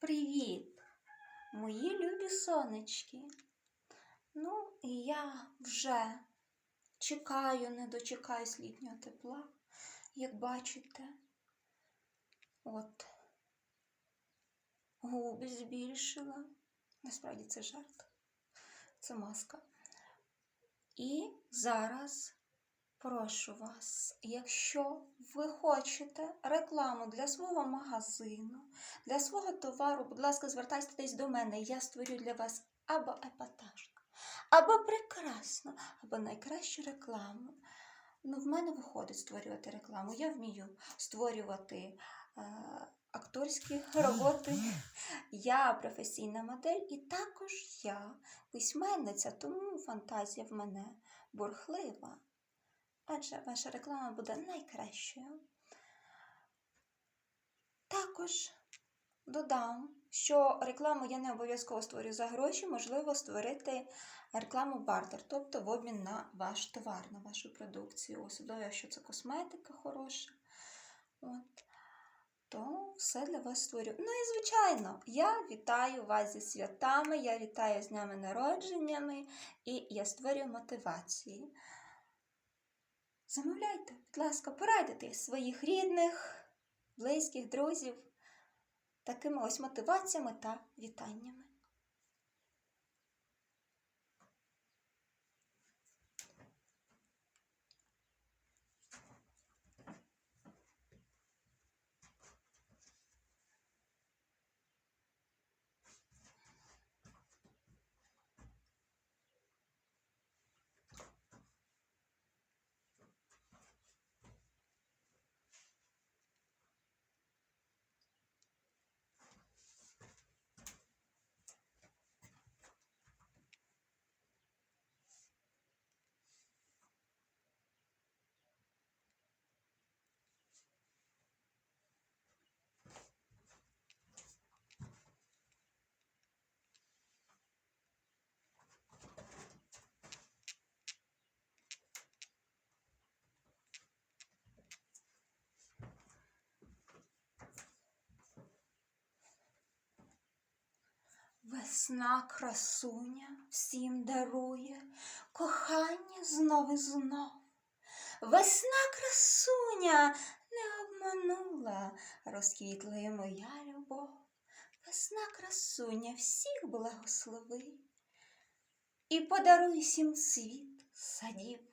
привіт, мої любі сонечки. Ну, і я вже чекаю, не дочекаюсь літнього тепла, як бачите. От губи збільшила. Насправді це жарт, це маска. І зараз прошу вас, якщо ви хочете рекламу для свого магазину, для свого товару, будь ласка, звертайтесь до мене, я створю для вас або епатажну, або прекрасну, або найкращу рекламу. Ну, в мене виходить створювати рекламу. Я вмію створювати е, акторські роботи. Я професійна модель, і також я письменниця, тому фантазія в мене бурхлива. Адже ваша реклама буде найкращою. Також додам, що рекламу я не обов'язково створюю за гроші, можливо створити рекламу бартер, тобто в обмін на ваш товар, на вашу продукцію, особливо, якщо це косметика хороша. От. То все для вас створю. Ну і звичайно, я вітаю вас зі святами, я вітаю з днями народженнями і я створюю мотивації. Замовляйте, будь ласка, порадуйте своїх рідних, близьких, друзів такими ось мотиваціями та вітаннями. Весна красуня всім дарує кохання знов і знов. Весна красуня не обманула, розквітла і моя любов. Весна красуня всіх благослови і подаруй всім світ садів